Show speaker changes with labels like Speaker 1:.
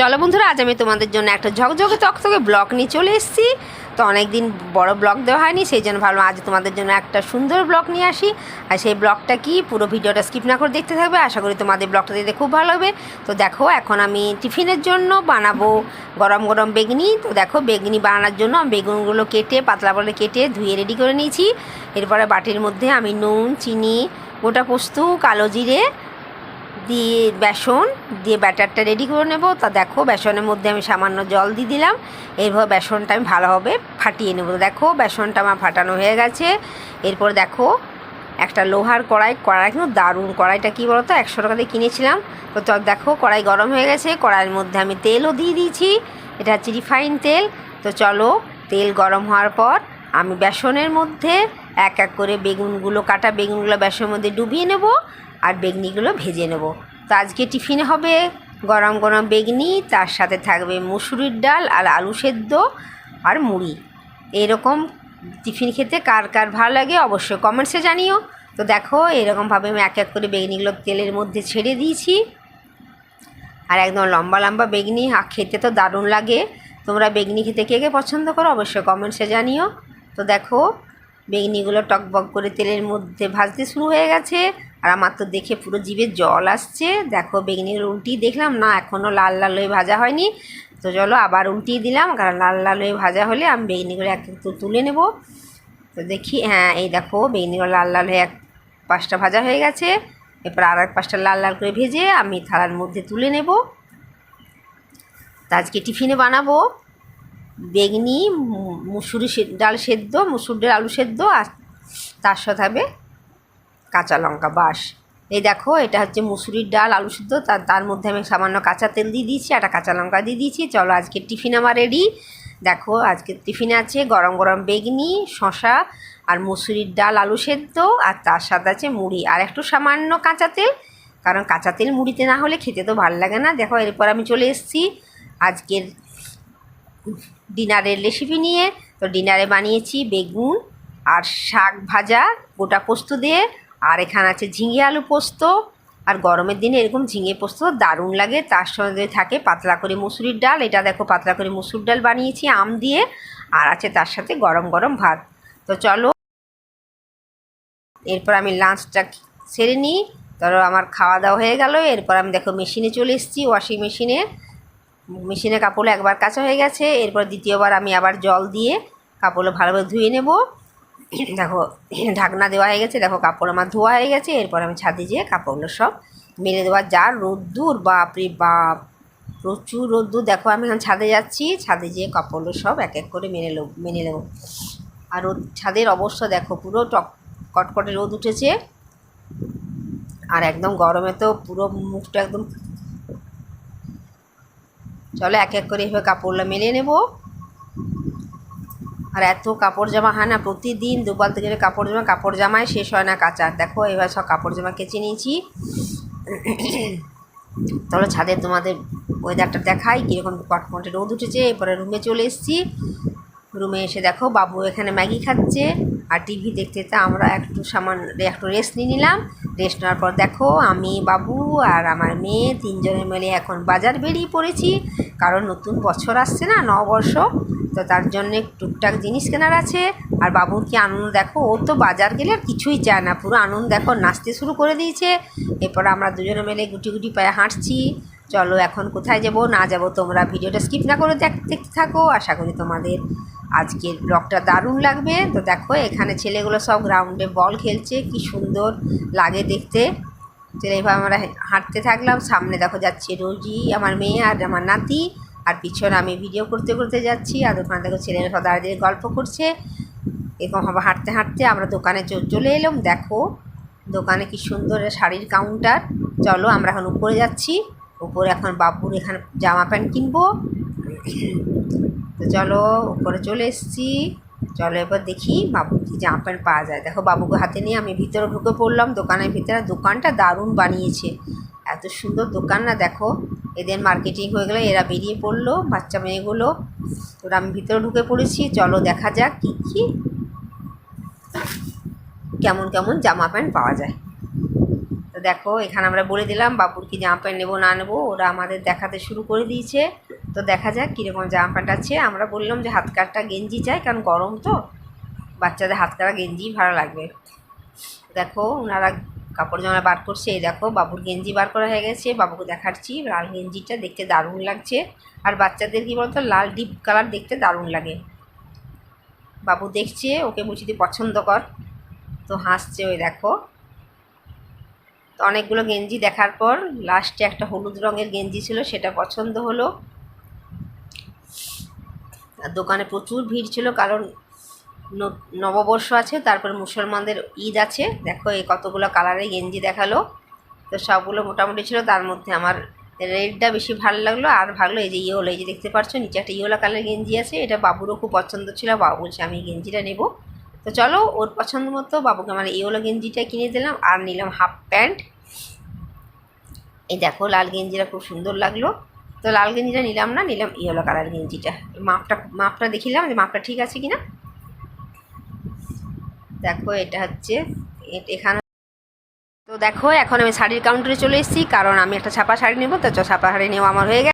Speaker 1: চলো বন্ধুরা, আজ আমি তোমাদের জন্য একটা ঝকঝকে তকতকে ব্লগ নিয়ে চলে এসেছি। তো অনেক দিন বড় ব্লগ দেওয়া হয়নি, সেই জন্য ভাবলাম আজ তোমাদের জন্য একটা সুন্দর ব্লগ নিয়ে আসি। আর সেই ব্লগটা কি, পুরো ভিডিওটা স্কিপ না করে দেখতে থাকবে, আশা করি তোমাদের ব্লগটা দেখতে খুব ভালো হবে। তো দেখো, এখন আমি টিফিনের জন্য বানাবো গরম গরম বেগনি। তো দেখো, বেগনি বানানোর জন্য আমি বেগুনগুলো কেটে, পাতলা করে কেটে ধুয়ে রেডি করে নিয়েছি। এরপরে বাটির মধ্যে আমি নুন, চিনি, গোটা পোস্ত, কালো জিরে দিয়ে বেসন দিয়ে ব্যাটারটা রেডি করে নেব। তা দেখো, বেসনের মধ্যে আমি সামান্য জল দিয়ে দিলাম। এরপর বেসনটা আমি ভালোভাবে ফাটিয়ে নেব। দেখো, বেসনটা আমার ফাটানো হয়ে গেছে। এরপর দেখো, একটা লোহার কড়াই কড়াই কিন্তু দারুণ। কড়াইটা কী বলতো? একশো টাকা দিয়ে কিনেছিলাম। তো তো দেখো, কড়াই গরম হয়ে গেছে। কড়াইয়ের মধ্যে আমি তেলও দিয়ে দিয়েছি। এটা হচ্ছে রিফাইন তেল। তো চলো, তেল গরম হওয়ার পর আমি বেসনের মধ্যে এক এক করে বেগুনগুলো, কাটা বেগুনগুলো বেসনের মধ্যে ডুবিয়ে নেব। আর বেগনিগুলো ভেজে নেব। তো আজকে টিফিনে হবে গরম গরম বেগনি তার সাথে থাকবে মুসুরির ডাল আর আলু সেদ্ধ আর মুড়ি। এরকম টিফিন খেতে কার কার ভালো লাগে অবশ্যই কমেন্টসে জানিও। তো দেখো এরকমভাবে আমি এক এক করে বেগনিগুলো তেলের মধ্যে ছেড়ে দিয়েছি। আর একদম লম্বা লম্বা বেগনি আ, খেতে তো দারুণ লাগে। তোমরা বেগনি খেতে কে কে পছন্দ করো অবশ্যই কমেন্টসে জানিও। তো দেখো বেগনিগুলো টকবক করে তেলের মধ্যে ভাজতে শুরু হয়ে গেছে। আর আমার তো দেখে পুরো জিভে জল আসছে। দেখো বেগনিগুলো উল্টিয়ে দেখলাম, না এখনও লাল লাল হয়ে ভাজা হয়নি। তো চলো, আবার উল্টিয়ে দিলাম, কারণ লাল লাল হয়ে ভাজা হলে আমি বেগনিগুলো এক একটু তুলে নেব। তো দেখি হ্যাঁ এই দেখো, বেগনিগুলো লাল লাল হয়ে এক পাঁচটা ভাজা হয়ে গেছে। এরপর আর এক পাঁচটা লাল লাল করে ভেজে আমি থালার মধ্যে তুলে নেব। তা আজকে টিফিনে বানাবো বেগনি মুসুরি ডাল সেদ্ধ, মুসুর ডাল, আলু সেদ্ধ, আর তার সাথে হবে কাঁচা লঙ্কা বাস। এই দেখো, এটা হচ্ছে মুসুরির ডাল, আলু সিদ্ধ। তার তার মধ্যে আমি সামান্য কাঁচা তেল দিয়ে দিয়েছি, একটা কাঁচা লঙ্কা দিয়ে দিয়েছি। চলো, আজকে টিফিন আমার রেডি দেখো, আজকে টিফিনে আছে গরম গরম বেগনি শশা আর মুসুরির ডাল, আলু সেদ্ধ আর তার সাথে আছে মুড়ি। আর একটু সামান্য কাঁচা তেল, কারণ কাঁচা তেল মুড়িতে না হলে খেতে তো ভালো লাগে না। দেখো, এরপর আমি চলে এসেছি আজকের ডিনারের রেসিপি নিয়ে। তো ডিনারে বানিয়েছি বেগুন আর শাক ভাজা, গোটা পোস্ত দিয়ে। আর এখানে আছে ঝিঙে আলু পোস্ত, আর গরমের দিনে এরকম ঝিঙে পোস্ত দারুণ লাগে, তার সঙ্গে থাকে পাতলা করে মুসুরির ডাল, এটা দেখো পাতলা করে মুসুর ডাল বানিয়েছি আম দিয়ে, আর আছে তার সাথে গরম গরম ভাত। তো চলো, এরপর আমি লাঞ্চটা সেরে নিই, ধরো আমার খাওয়া দাওয়া হয়ে গেল, এরপর আমি দেখো মেশিনে চলে এসেছি ওয়াশিং মেশিনে মেশিনে কাপড় একবার কাঁচা হয়ে গেছে, এরপর দ্বিতীয়বার আমি আবার জল দিয়ে কাপড়গুলো ভালোভাবে ধুয়ে নেব। দেখো, ঢাকনা দেওয়া হয়ে গেছে, দেখো কাপড় আমার ধোয়া হয়ে গেছে, এরপর আমি ছাদে যেয়ে কাপড়গুলো সব মেলে দেওয়ার যা রোদ্দুর, বাপরে বাপ, প্রচুর রোদ্দুর। দেখো, আমি এখন ছাদে যাচ্ছি, ছাদে যেয়ে কাপড়গুলো সব এক এক করে মেনে নেব মেনে নেব। আর রোদ ছাদের অবস্থা দেখো, পুরো টক কটকটে রোদ উঠেছে। আর একদম গরমে তো পুরো মুখটা একদম চলো, এক এক করে এভাবে কাপড়গুলো মেলে নেব। আর এত কাপড় জামা হয় না, প্রতিদিন দু বালতি করে কাপড় জামা, কাপড় জামায় শেষ হয় না কাঁচা দেখো, এবার সব কাপড় জামা কেচে নিয়েছি। তাহলে ছাদে তোমাদের ওয়েদারটা দেখাই, কীরকম কটমটে রোদ উঠেছে। এরপরে রুমে চলে এসেছি। রুমে এসে দেখো, বাবু এখানে ম্যাগি খাচ্ছে। আর টিভি দেখতে দেখতে আমরা একটু সামান একটু রেস্ট নিয়ে নিলাম। রেস্ট নেওয়ার পর দেখো, আমি, বাবু আর আমার মেয়ে তিনজনে মিলে এখন বাজার বেরিয়ে পড়েছি। কারণ নতুন বছর আসছে না, নববর্ষ। তো তার জন্যে টুকটাক জিনিস কেনার আছে। আর বাবুর কি আনন্দ? দেখো, ও তো বাজার গেলে আর কিছুই চায় না। পুরো আনন্দ, দেখো, নাচতে শুরু করে দিয়েছে। এরপর আমরা দুজনে মিলে গুটি গুটি পায়ে হাঁটছি। চলো, এখন কোথায় যাব? না যাব তোমরা ভিডিওটা স্কিপ না করে দেখ দেখতে থাকো। আশা করি তোমাদের আজকের ব্লগটা দারুণ লাগবে। তো দেখো, এখানে ছেলেগুলো সব গ্রাউন্ডে বল খেলছে। কি সুন্দর লাগে দেখতে। তো এইভাবে আমরা হাঁটতে থাকলাম। সামনে দেখো যাচ্ছে রোজি আমার মেয়ে আর আমার নাতি। আর পিছনে আমি ভিডিও করতে করতে যাচ্ছি আর ওখানে দেখো ছেলেরা সব দাঁড়িয়ে গল্প করছে। এরকমভাবে হাঁটতে হাঁটতে আমরা দোকানে চলে এলাম। দেখো দোকানে কি সুন্দর শাড়ির কাউন্টার চলো আমরা এখন উপরে যাচ্ছি। উপরে এখন বাবুর এখানে জামা প্যান্ট কিনবো। তো চলো উপরে চলে এসছি। চলো এবার দেখি বাবুর কি জামা প্যান্ট পাওয়া যায়। দেখো বাবুকে হাতে নিয়ে আমি ভিতরে ঢুকে পড়লাম। দোকানের ভিতরে দোকানটা দারুণ বানিয়েছে। এত সুন্দর দোকান না দেখো। এদের মার্কেটিং হয়ে গেলে এরা বেরিয়ে পড়ল, বাচ্চা মেয়েগুলো। ওরা আমি ভিতরে ঢুকে পড়েছি, চলো দেখা যাক কী কী কেমন কেমন জামা প্যান্ট পাওয়া যায়। তো দেখো, এখানে আমরা বলে দিলাম, বাবুর কি জামা প্যান্ট নেব, না নেব, ওরা আমাদের দেখাতে শুরু করে দিয়েছে। তো দেখা যাক কীরকম জামা প্যান্ট আছে। আমরা বললাম যে হাত কাটা গেঞ্জি চাই, কারণ গরম তো। বাচ্চাদের হাত কাটা গেঞ্জি ভালো লাগবে। দেখো, ওনারা কাপড় জামা বার করছে, এই দেখো, বাবুর গেঞ্জি বার করা হয়ে গেছে, বাবুকে দেখাচ্ছি, লাল গেঞ্জিটা দেখতে দারুণ লাগছে, আর বাচ্চাদের কি বলতো, লাল ডিপ কালার দেখতে দারুণ লাগে। বাবু দেখছে, ওকে বলছি, তুই পছন্দ কর। তো হাসছে, ওই দেখো। তো অনেকগুলো গেঞ্জি দেখার পর লাস্টে একটা হলুদ রঙের গেঞ্জি ছিল, সেটা পছন্দ হলো। আর দোকানে প্রচুর ভিড় ছিল, কারণ নববর্ষ আছে, তারপর মুসলমানদের ঈদ আছে। দেখো এই কতগুলো কালারের গেঞ্জি দেখাল। তো সবগুলো মোটামুটি ছিল, তার মধ্যে আমার রেডটা বেশি ভালো লাগল। আর ভালো, এই যে ইয়েলো, এই যে দেখতে পাচ্ছ নিচে একটা ইয়েলো কালার গেঞ্জি আছে। এটা বাবুরও খুব পছন্দ ছিল, বাবু বলছে, আমি গেঞ্জিটা নেব। তো চলো, ওর পছন্দ মতো বাবুকে আমার ইয়েলো গেঞ্জিটা কিনে দিলাম আর নিলাম হাফ প্যান্ট। এই দেখো, লাল গেঞ্জিটা খুব সুন্দর লাগল। তো লাল গেঞ্জিটা নিলাম না, নিলাম ইয়েলো কালার গেঞ্জিটা। মাপটা মাপটা দেখিলাম যে মাপটা ঠিক আছে কিনা। দেখো, এটা হচ্ছে এখানে তো দেখো, এখন আমি শাড়ির কাউন্টারে চলে এসেছি, কারণ আমি একটা ছাপা শাড়ি নেব, তো ছাপা শাড়ি নেওয়া আমার হয়ে গেছে।